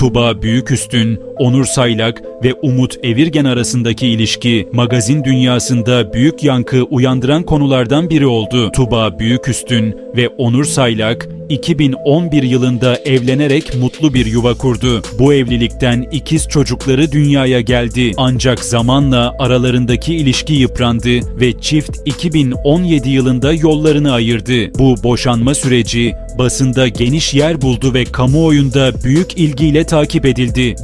Tuba Büyüküstün, Onur Saylak ve Umut Evirgen arasındaki ilişki magazin dünyasında büyük yankı uyandıran konulardan biri oldu. Tuba Büyüküstün ve Onur Saylak 2011 yılında evlenerek mutlu bir yuva kurdu. Bu evlilikten ikiz çocukları dünyaya geldi. Ancak zamanla aralarındaki ilişki yıprandı ve çift 2017 yılında yollarını ayırdı. Bu boşanma süreci basında geniş yer buldu ve kamuoyunda büyük ilgiyle takip edildi.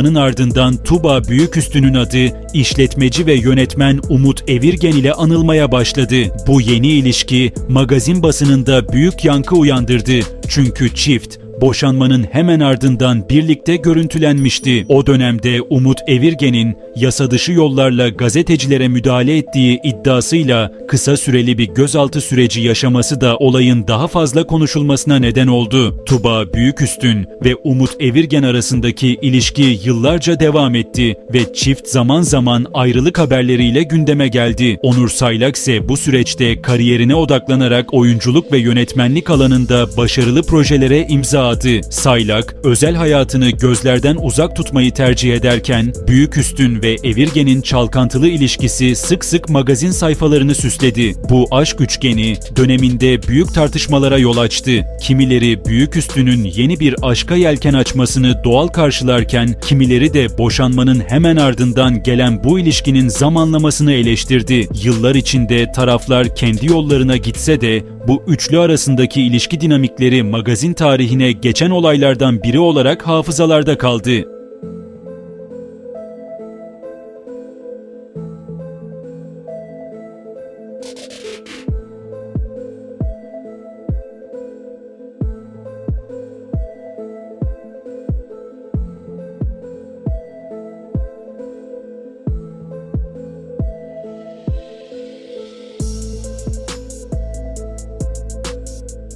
Boşanmanın ardından Tuba Büyüküstü'nün adı işletmeci ve yönetmen Umut Evirgen ile anılmaya başladı. Bu yeni ilişki magazin basınında büyük yankı uyandırdı. Çünkü çift boşanmanın hemen ardından birlikte görüntülenmişti. O dönemde Umut Evirgen'in yasa dışı yollarla gazetecilere müdahale ettiği iddiasıyla kısa süreli bir gözaltı süreci yaşaması da olayın daha fazla konuşulmasına neden oldu. Tuba Büyüküstün ve Umut Evirgen arasındaki ilişki yıllarca devam etti ve çift zaman zaman ayrılık haberleriyle gündeme geldi. Onur Saylak ise bu süreçte kariyerine odaklanarak oyunculuk ve yönetmenlik alanında başarılı projelere imza attı. Saylak, özel hayatını gözlerden uzak tutmayı tercih ederken, Büyüküstün ve Evirgen'in çalkantılı ilişkisi sık sık magazin sayfalarını süsledi. Bu aşk üçgeni döneminde büyük tartışmalara yol açtı. Kimileri Büyüküstün'ün yeni bir aşka yelken açmasını doğal karşılarken, kimileri de boşanmanın hemen ardından gelen bu ilişkinin zamanlamasını eleştirdi. Yıllar içinde taraflar kendi yollarına gitse de bu üçlü arasındaki ilişki dinamikleri magazin tarihine geçen olaylardan biri olarak hafızalarda kaldı.